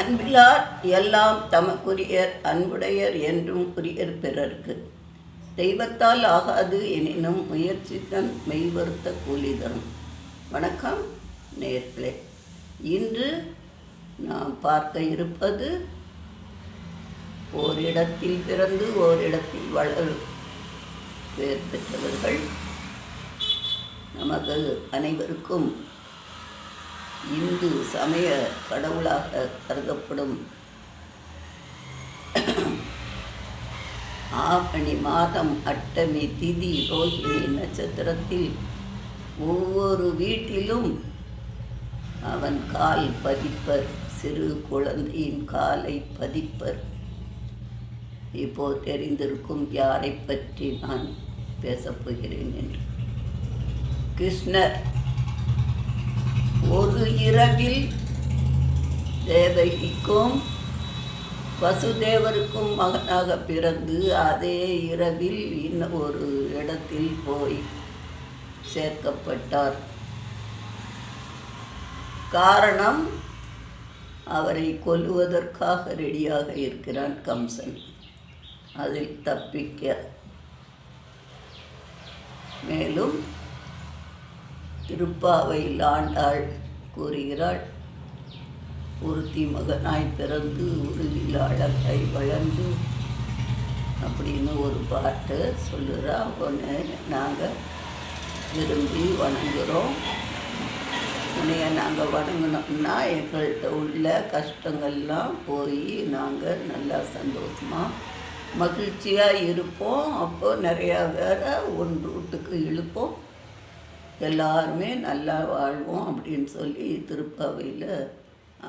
அன்பிலார் எல்லாம் தமக்குரியர் அன்புடையர் என்றும் உரியர் பிறர்க்கு. தெய்வத்தால் ஆகாது எனினும் முயற்சித்தன் மெய்வருத்த கூலி தரும். வணக்கம் நேர்களே இன்று நாம் பார்க்க இருப்பது ஓரிடத்தில் பிறந்து ஓரிடத்தில் வளர் பேர் பெற்றவர்கள். நமக்கு அனைவருக்கும் இந்து சமய கடவுளாக கருதப்படும். ஆவணி மாதம் அட்டமி திதி ரோஹிணி நட்சத்திரத்தில் ஒவ்வொரு வீட்டிலும் அவன் கால் பதிப்பர் சிறு குழந்தையின் காலை பதிப்பர். இப்போ தெரிந்திருக்கும் யாரை பற்றி நான் பேசப்போகிறேன் என்று. கிருஷ்ணர் ஒரு இரவில் தேவகிக்கும் வசுதேவருக்கும் மகனாக பிறந்து அதே இரவில் இன்னும் ஒரு இடத்தில் போய் சேர்க்கப்பட்டார். காரணம் அவரை கொல்லுவதற்காக ரெடியாக இருக்கிறான் கம்சன். அதில் தப்பிக்க. மேலும் திருப்பாவையில் ஆண்டாள். கூறுகிறாள். ஒருத்தி மகனாய் பிறந்து உருவில் அழகாய் வளர்ந்து அப்படின்னு ஒரு பாட்டு சொல்லுறா. உன்னை நாங்கள் விரும்பி வணங்குகிறோம் உன்னைய நாங்கள் வணங்கினோம்னா எங்கள்கிட்ட உள்ள கஷ்டங்கள்லாம் போய் நாங்கள் நல்லா சந்தோஷமாக மகிழ்ச்சியாக இருப்போம். அப்போ நிறையா பேரை ஒன்று வீட்டுக்கு இழுப்போம். எல்லாருமே நல்லா வாழ்வோம் அப்படின்னு சொல்லி திருப்பாவையில்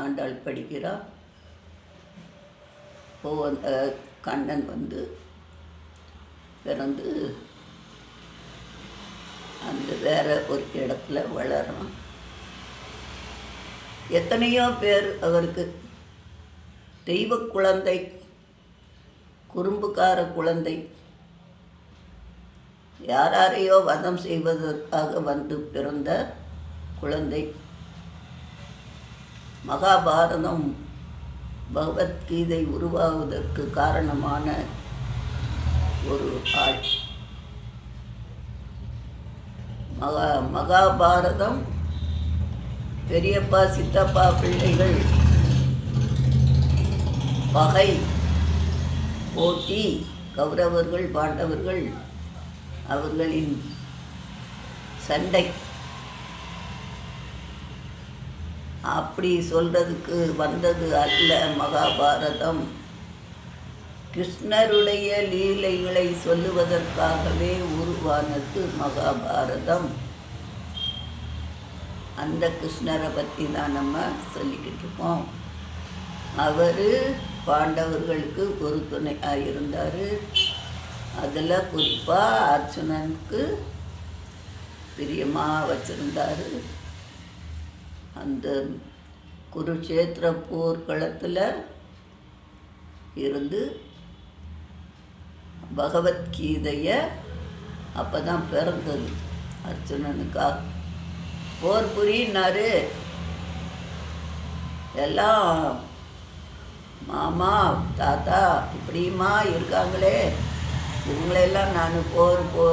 ஆண்டாள் படிக்கிறா. இப்போ அந்த கண்ணன் வந்து பிறந்து அந்த வேற ஒரு இடத்துல வளரான் எத்தனையோ பேர் அவருக்கு தெய்வ குழந்தை குறும்புக்கார குழந்தை யாராரையோ வதம் செய்வதற்காக வந்து பிறந்த குழந்தை. மகாபாரதம் பகவத்கீதை உருவாவதற்கு காரணமான ஒரு ஆள். மகா மகாபாரதம் பெரியப்பா சித்தப்பா பிள்ளைகள் பகை போட்டி கௌரவர்கள் பாண்டவர்கள் அவர்களின் சண்டை. அப்படி சொல்றதுக்கு வந்தது அல்ல மகாபாரதம். கிருஷ்ணருடைய லீலைகளை சொல்லுவதற்காகவே உருவானது மகாபாரதம். அந்த கிருஷ்ணரை பற்றி தான் நம்ம சொல்லிக்கிட்டு இருக்கோம். அவர் பாண்டவர்களுக்கு ஒரு துணையாக இருந்தார். அதில் குறிப்பாக அர்ச்சுனனுக்கு பிரியமாக வச்சுருந்தார். அந்த குருக்ஷேத்திர போர்க்களத்தில் இருந்து பகவத்கீதையை அப்போ தான் பிறந்தது அர்ச்சுனனுக்காக போர் புரியினாரு. எல்லாம் மாமா தாத்தா இப்படியுமா இருக்காங்களே. இவங்களெல்லாம் நான் போர் போ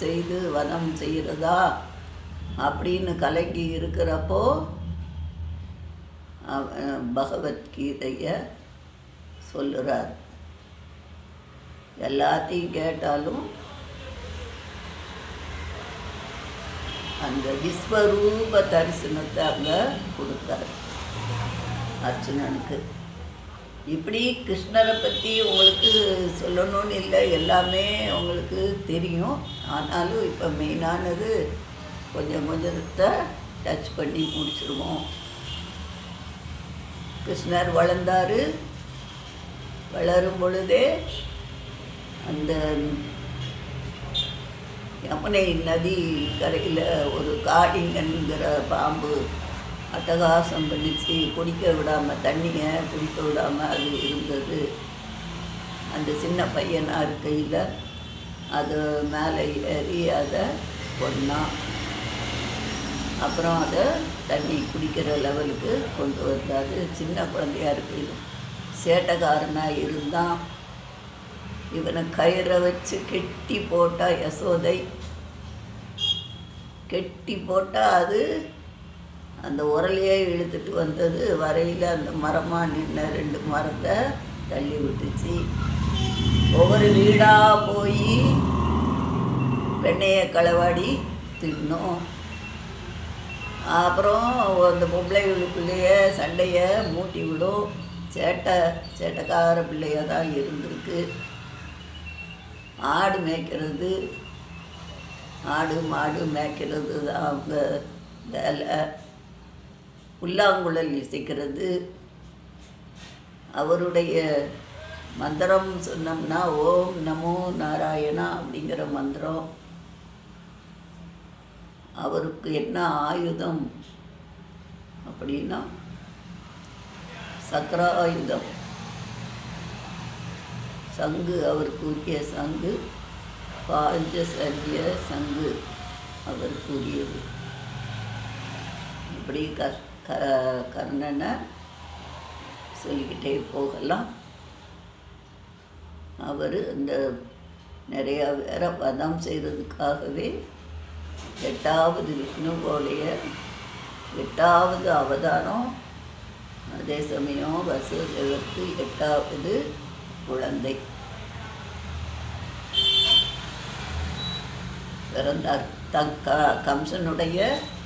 செய்து வதம் செய்கிறதா? அப்படின்னு கலங்கி இருக்கிறப்போ பகவத்கீதையை சொல்லுறார். எல்லாத்தையும் கேட்டாலும் அந்த விஸ்வரூப தரிசனத்தை அங்கே கொடுத்தார் அர்ஜுனனுக்கு. இப்படி கிருஷ்ணரை பற்றி உங்களுக்கு சொல்லணும்னு இல்லை எல்லாமே உங்களுக்கு தெரியும். ஆனாலும் இப்போ மெயினானது கொஞ்சம் கொஞ்சத்தை டச் பண்ணி முடிச்சிருவோம். கிருஷ்ணர் வளர்ந்தார். வளரும் பொழுதே அந்த யமுனை நதி கரையில் ஒரு காடிங்கன்கிற பாம்பு அட்டகாசம் பண்ணிச்சு குடிக்க விடாமல் தண்ணியை குடிக்க விடாமல் அது இருந்தது. அந்த சின்ன பையனாக இருக்கையில் அது மேலே ஏறி அதை கொண்டான் அப்புறம் அதை தண்ணி குடிக்கிற லெவலுக்கு கொண்டு வந்தாரு. சின்ன குழந்தையாக இருக்கு சேட்டைக்காரனாக இருந்தான். இவனை கயிறை வச்சு கெட்டி போட்டால் யசோதை. கெட்டி போட்டால் அது அந்த உரலையே இழுத்துட்டு வந்தது வரையில் அந்த மரமாக நின்ன ரெண்டு மரத்தை தள்ளி விட்டுச்சு. ஒவ்வொரு வீடாக போய் வெண்ணையை களவாடி தின்னோம். அப்புறம் அந்த பொம்பளைகளுக்குள்ளேயே சண்டையை மூட்டி விடும். சேட்டை சேட்டைக்கார பிள்ளையாக தான் இருந்திருக்கு. ஆடு மேய்க்கிறது ஆடு மாடு மேய்க்கிறது தான் அவங்க வேலை. புல்லாங்குழல் இசைக்கிறது. அவருடைய மந்திரம் சொன்னோம்னா ஓம் நமோ நாராயணா அப்படிங்கிற மந்திரம். அவருக்கு என்ன ஆயுதம் அப்படின்னா சக்கராயுதம். சங்கு அவருக்குரிய சங்கு பாஞ்சசரிய சங்கு அவருக்குரியது இப்படி க க கர்ணனை சொல்லிக்கிட்டே போகலாம். அவர் இந்த நிறையா வேற வதம் செய்கிறதுக்காகவே எட்டாவது விஷ்ணுவோடைய எட்டாவது அவதாரம் அதே சமயம் வசுதேவருக்கு எட்டாவது குழந்தை. பிறந்தார். தங்க கம்சனுடைய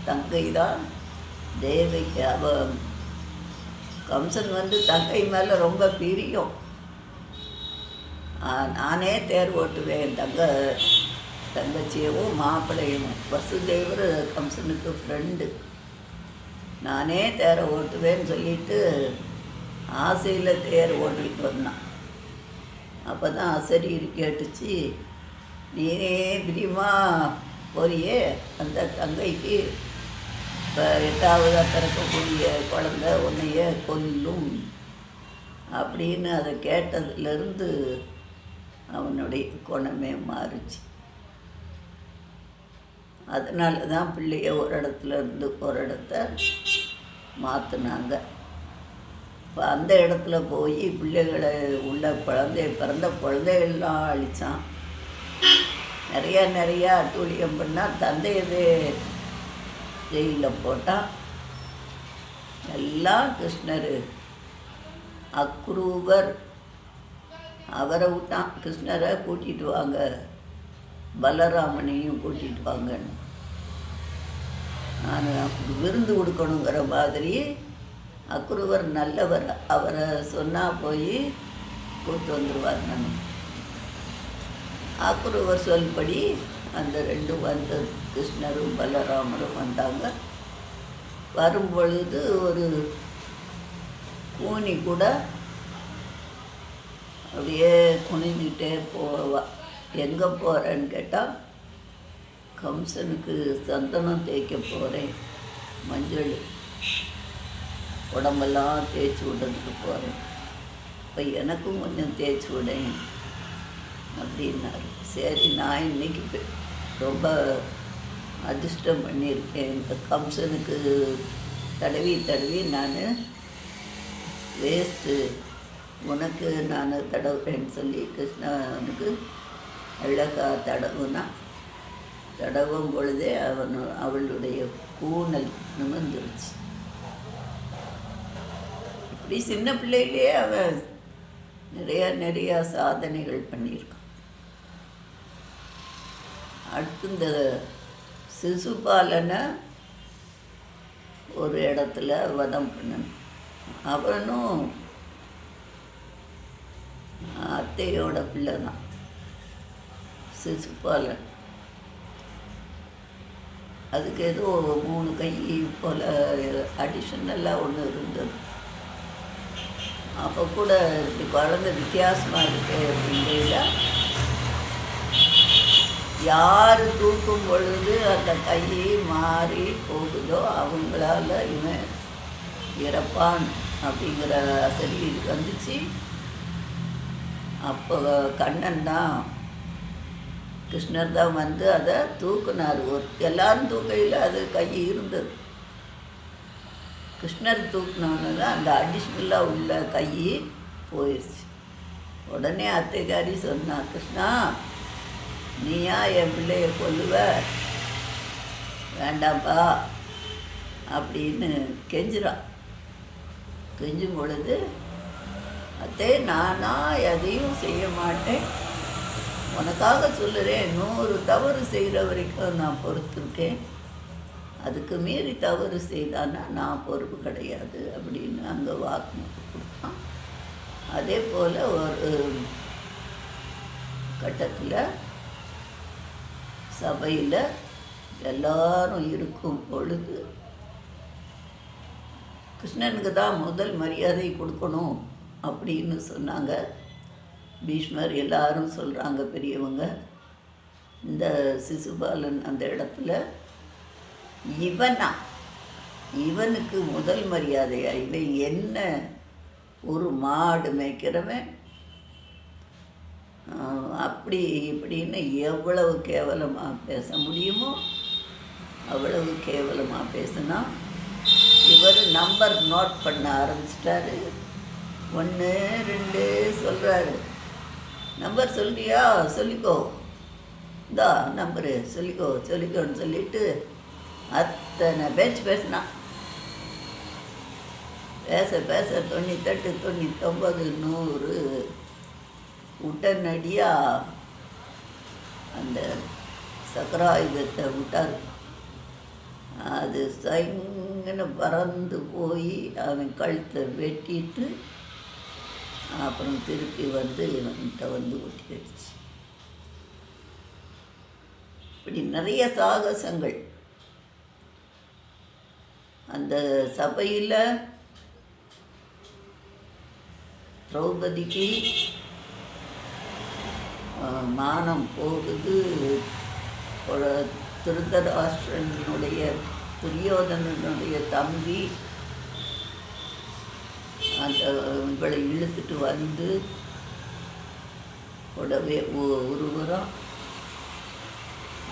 தங்கை தான் தேவிக்கு அவ கம்சன் வந்து தங்கை மேலே ரொம்ப பிரியம். நானே தேர் ஓட்டுவேன். தங்க தங்கச்சியவும் மாப்பிள்ளையும். வசுதேவர் கம்சனுக்கு ஃப்ரெண்டு நானே தேரை ஓட்டுவேன்னு சொல்லிட்டு ஆசையில் தேர் ஓட்டிட்டு வந்தான். அப்போ தான் அசரீர் கேட்டுச்சு நீனே பிரியமா போறியே அந்த தங்கைக்கு இப்போ எட்டாவதாக பிறக்கக்கூடிய குழந்த உன்னைய கொல்லும் அப்படின்னு அதை கேட்டதுலேருந்து அவனுடைய குணமே மாறுச்சு. அதனால தான் பிள்ளைய ஒரு இடத்துல இருந்து ஒரு இடத்த மாற்றினாங்க இப்போ அந்த இடத்துல போய் பிள்ளைகளை உள்ள குழந்தை பிறந்த குழந்தைகள்லாம் அழித்தான் நிறையா நிறையா அட்டூழியம் பண்ணால் தந்தையதே ஜெயிலில் போட்டால் எல்லாம் கிருஷ்ணர். அக்ரூபர் அவரை விட்டான். கிருஷ்ணரை கூட்டிகிட்டு வாங்க. பலராமனையும் கூட்டிகிட்டு வாங்கன்னு. நான் விருந்து கொடுக்கணுங்கிற மாதிரி அக்ரூவர் நல்லவர். அவரை சொன்னால் போய் கூப்பிட்டு வந்துடுவார் நான் அக்ரூவர் சொல்படி அந்த ரெண்டும் வந்த கிருஷ்ணரும் பலராமரும் வந்தாங்க. வரும்பொழுது ஒரு கூனி கூட அப்படியே குனிஞ்சிட்டே போவா. எங்கே போகிறேன்னு கேட்டால் கம்சனுக்கு சந்தனம் தேய்க்க போகிறேன் மஞ்சள் உடம்பெல்லாம் தேய்ச்சி விடுறதுக்கு போகிறேன் இப்போ எனக்கும் கொஞ்சம் தேய்ச்சி விடேன் அப்படின்னாரு. சரி நான் இன்னைக்கு ரொம்ப அதிர்ஷ்டம் பண்ணியிருக்கேன். இந்த கம்சனுக்கு தடவி தடவி நான் வேஸ்ட்டு. உனக்கு நான் தடவுறேன்னு சொல்லி கிருஷ்ணனுக்கு அழகாக தடவுனா தடவும் பொழுதே அவன் அவளுடைய கூணல் நிமிர்ந்துருச்சு. இப்படி சின்ன பிள்ளையிலேயே அவன் நிறையா நிறையா சாதனைகள் பண்ணியிருக்கான் அடுத்து இந்த சிசுபாலனை ஒரு இடத்துல வதம் பண்ணணும். அவனும் அத்தையோட பிள்ளை தான் சிசுபாலன். அதுக்கு ஏதோ மூணு கை போல் அடிஷ்னலாக ஒன்று இருந்தது. அப்போ கூட இப்படி குழந்தை வித்தியாசமாக இருக்கு அப்படிங்கிறத யார் தூக்கும் பொழுது அந்த கை மாறி போகுதோ அவங்களால இவன் இறப்பான் அப்படிங்கிற சரி வந்துச்சு. அப்போ கண்ணன் தான் கிருஷ்ணர் தான் வந்து அதை தூக்குனார். ஒரு எல்லாரும் தூக்கையில் அது கை இருந்தது. கிருஷ்ணர் தூக்குனோன்னு தான் அந்த அடிஷ்னலாக உள்ள கை போயிடுச்சு உடனே அத்தைக்காரி சொன்னா கிருஷ்ணா நீயா என் பிள்ளைய கொல்லுவ? வேண்டாம்ப்பா அப்படின்னு கெஞ்சுறான் கெஞ்சும் பொழுது அத்தே நானா எதையும் செய்ய மாட்டேன். உனக்காக சொல்லுறேன். நூறு தவறு செய்கிற வரைக்கும் நான் பொறுத்திருக்கேன். அதுக்கு மீறி தவறு செய்தான்னா நான் பொறுப்பு கிடையாது. அப்படின்னு அங்கே வாக்குமூலம் கொடுத்தான். அதே போல் ஒரு கட்டத்தில் சபையில் எல்லாரும் இருக்கும் பொழுது கிருஷ்ணனுக்கு தான் முதல் மரியாதை கொடுக்கணும் அப்படின்னு சொன்னாங்க. பீஷ்மர் எல்லாரும் சொல்கிறாங்க பெரியவங்க. இந்த சிசுபாலன் அந்த இடத்துல இவனா? இவனுக்கு முதல் மரியாதையா? இவன் என்ன? ஒரு மாடு மேய்க்கிறவன் அப்படி இப்படின்னு எவ்வளவு கேவலமாக பேச முடியுமோ அவ்வளவு கேவலமாக பேசினா இவர் நம்பர் நோட் பண்ண ஆரம்பிச்சிட்டாரு. ஒன்று ரெண்டு சொல்கிறாரு நம்பர் சொல்கிறியா சொல்லிக்கோ. இந்தா நம்பரு. சொல்லிக்கோ சொல்லிக்கோன்னு சொல்லிட்டு அத்தனை பேச்சு பேசினான். பேச பேச தொண்ணூத்தெட்டு தொண்ணூத்தொம்பது நூறு. உடனடியாக அந்த சக்கராயுதத்தை விட்டார். அது சைங்கன்னு பறந்து போய் அவன் கழுத்தை வெட்டிட்டு அப்புறம் திருப்பி வந்து இவன்கிட்ட வந்து ஒட்டிடுச்சு இப்படி நிறைய சாகசங்கள். அந்த சபையில் திரௌபதிக்கு மானம் போகுது. ஒரு திருதராஷ்டிரனுடைய துரியோதனனுடைய தம்பி அந்த இவளை இழுத்துட்டு வந்து உடவே உருவரம்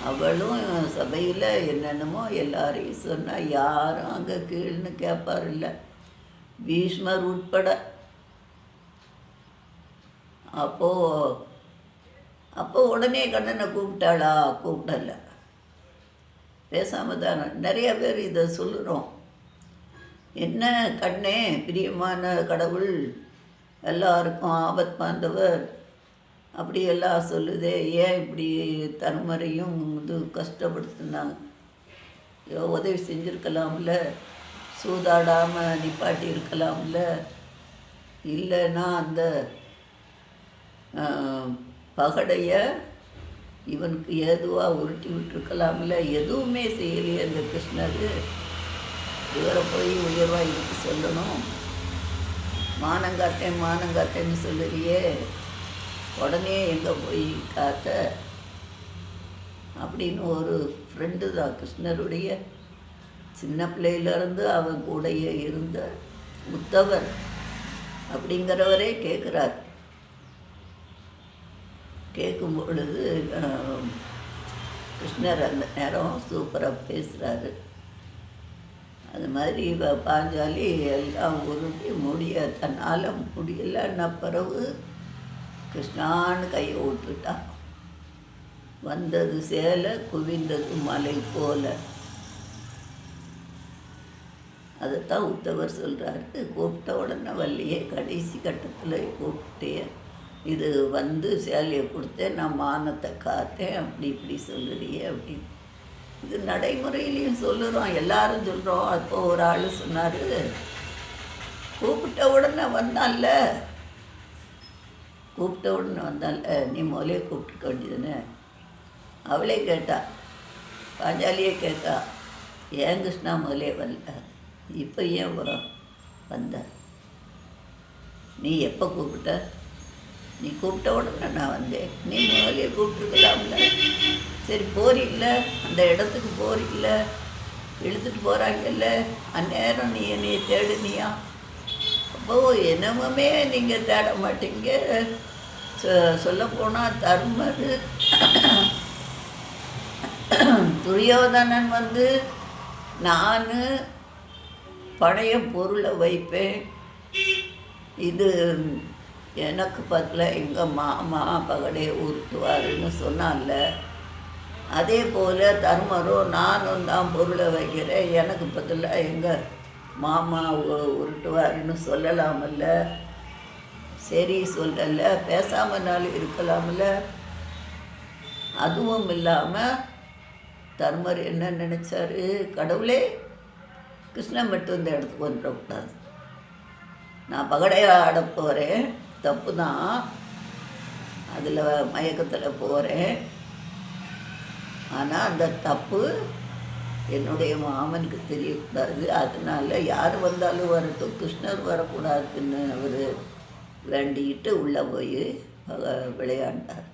அவளும் சபையில் என்னென்னமோ எல்லாரையும் சொன்னால் யாரும் அங்கே கீழ்னு கேட்பார் இல்லை பீஷ்மர் உட்பட. அப்போது அப்போ உடனே கண்ணனை கூப்பிட்டாளா? கூப்பிடல. பேசாமல் தான் நிறைய பேர் இதை சொல்லுறோம். என்ன கண்ணே பிரியமான கடவுள் எல்லாருக்கும் ஆபத் பாந்தவர் அப்படி எல்லாம் சொல்லுதே ஏன் இப்படி தருமறையும் இது கஷ்டப்படுத்துனாங்க? ஐயோ, உதவி செஞ்சுருக்கலாம்ல. சூதாடாமல் நிப்பாட்டி இருக்கலாம்ல இல்லைன்னா அந்த பகடைய இவனுக்கு ஏதுவாக உருட்டி விட்டுருக்கலாம்ல? எதுவுமே செய்யலையே இந்த கிருஷ்ணர். இவரை போய் உயர்வாக இதுக்கு சொல்லணும். மானங்காத்தேன் மானங்காத்தேன்னு சொல்லுறியே உடனே எங்கே போய் காத்த? அப்படின்னு ஒரு ஃப்ரெண்டு தான் கிருஷ்ணருடைய. சின்ன பிள்ளையிலேருந்து அவன் கூடையே இருந்த உத்தவர் அப்படிங்கிறவரே கேட்குறார் கேட்கும் பொழுது கிருஷ்ணர் அந்த நேரம் சூப்பராக பேசுகிறாரு அது மாதிரி இவ பாஞ்சாலி எல்லாம் உருட்டி முடிய தன்னால் முடியலன்ன பிறகு கிருஷ்ணான்னு கையை விட்டுட்டான். வந்தது சேலை குவிந்தது மலை போல. அதைத்தான் உத்தவர் சொல்கிறாரு கூப்பிட்ட உடனே வள்ளியே கடைசி கட்டத்தில் கூப்பிட்டே இது வந்து சேலையை கொடுத்தேன் நான் மானத்தை காத்தேன் அப்படி இப்படி சொல்லுறியே அப்படின்னு. இது நடைமுறையிலையும் சொல்லுறோம் எல்லாரும் சொல்கிறோம் அப்போ ஒரு ஆள் சொன்னார் கூப்பிட்ட உடனே வந்தான்ல கூப்பிட்ட உடனே வந்தான்ல நீ முதலே கூப்பிட்டுக்க வேண்டியதுன்னு அவளே கேட்டா பாஞ்சாலியே கேட்டா ஏன் கிருஷ்ணா முதலே வரல? இப்போ ஏன் வ- வந்த? நீ எப்போ கூப்பிட்ட? நீ கூப்பிட்ட உடனே நான் வந்தேன். நீ முதலே கூப்பிட்டுருக்கலாம்ல. சரி போறீங்கள அந்த இடத்துக்கு போறீங்கள இழுத்துட்டு போகிறாங்கல்ல அந்நேரம் நீ என்னையை தேடுனியா? அப்போ என்னமுமே நீங்கள் தேட மாட்டீங்க. சொல்லப்போனால் தர்மர் துரியோதனன் வந்து நான் பழைய பொருளை வைப்பேன். இது எனக்கு பதில் எங்கள் மாமா பகடே உருட்டுவாருன்னு சொன்னான்ல அதே போல் தர்மரும் நானும் தான் பொருளை வைக்கிறேன். எனக்கு பதில் எங்கள் மாமா உருட்டுவாருன்னு சொல்லலாமல்ல. சரி சொல்லலை. பேசாமனாலும் இருக்கலாம்ல அதுவும் இல்லாமல் தர்மர் என்ன நினச்சாரு? கடவுளே கிருஷ்ணன் மட்டும் இந்த இடத்துக்கு வந்துடக்கூடாது நான் பகடையாக ஆட போகிறேன் தப்பு தான் அதில் மயக்கத்தில் போகிறேன் ஆனால் அந்த தப்பு என்னுடைய மாமனுக்கு தெரியக்கூடாது. அதனால யார் வந்தாலும் வரட்டும். கிருஷ்ணர் வரக்கூடாதுன்னு அவர் வேண்டிக்கிட்டு உள்ளே போய் விளையாண்டார்.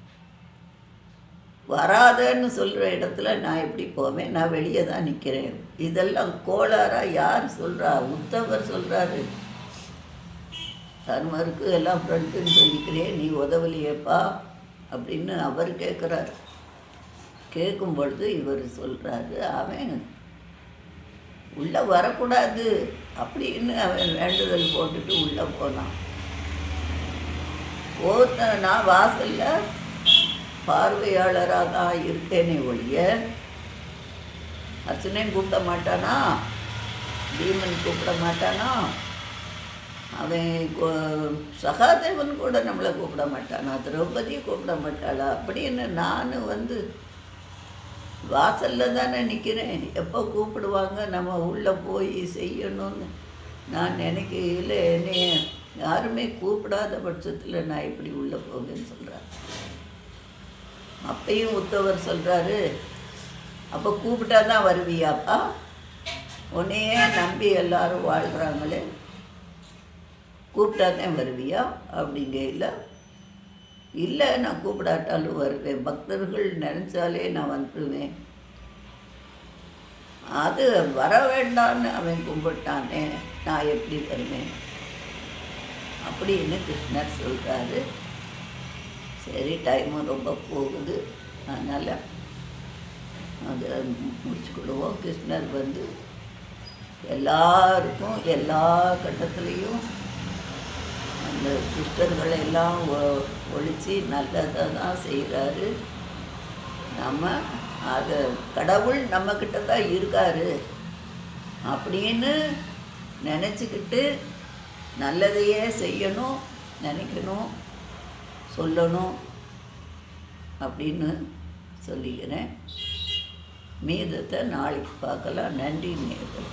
வராதன்னு சொல்கிற இடத்துல நான் எப்படி போவேன்? நான் வெளியே தான் நிற்கிறேன் இதெல்லாம் கோளாறாக யார் சொல்கிறா உத்தவர் சொல்கிறாரு தர்மருக்கு எல்லாம் ஃப்ரெண்டுன்னு சொல்லிக்கிறேன் நீ உதவலையேப்பா அப்படின்னு அவர் கேட்குறாரு கேட்கும் பொழுது இவர் சொல்கிறாரு அவன் உள்ளே வரக்கூடாது அப்படின்னு அவன் வேண்டுதல் போட்டுட்டு உள்ளே போனான். ஒருத்த நான் வாசலில் பார்வையாளராக தான் இருக்கேனே ஒழிய அர்ச்சனையும் கூப்பிட மாட்டானா? பீமன் கூப்பிட மாட்டானா? அவன் கோ- சகாதேவன் கூட நம்மளை கூப்பிட மாட்டானா. திரௌபதியை கூப்பிட மாட்டாளா? அப்படின்னு நான் வந்து வாசலில் தானே நிற்கிறேன் எப்போ கூப்பிடுவாங்க? நம்ம உள்ளே போய் செய்யணும்னு நான் நினைக்கையில் என்னைய யாருமே கூப்பிடாத பட்சத்தில் நான் இப்படி உள்ளே போவேன்னு சொல்கிறேன் அப்பையும் உத்தவர் சொல்கிறாரு அப்போ கூப்பிட்டா தான் வருவியாப்பா? உன்னையே நம்பி எல்லாரும் வாழ்கிறாங்களே கூப்பிட்டா தான் வருவியா? அப்படிங்கையில் இல்லை. நான் கூப்பிடாட்டாலும் வருவேன். பக்தர்கள் நினச்சாலே நான் வந்துடுவேன் அது வர வேண்டான்னு அவன் கும்பிட்டானே நான் எப்படி வருவேன்? அப்படின்னு கிருஷ்ணர் சொல்கிறாரு சரி டைமும் ரொம்ப போகுது. அதனால் அதை முடிச்சுக்கிடுவோம். கிருஷ்ணர் வந்து எல்லாருக்கும் எல்லா கட்டத்துலேயும் அந்த துஷ்டர்களை எல்லாம் ஒ- நல்லதை தான் செய்கிறாரு நம்ம அதை கடவுள் நம்மக்கிட்ட தான் இருக்காரு. அப்படின்னு நினச்சிக்கிட்டு நல்லதையே செய்யணும் நினைக்கணும் சொல்லணும் அப்படின்னு சொல்லிக்கிறேன். மீதத்தை நாளைக்கு பார்க்கலாம். நன்றி நேர்கள்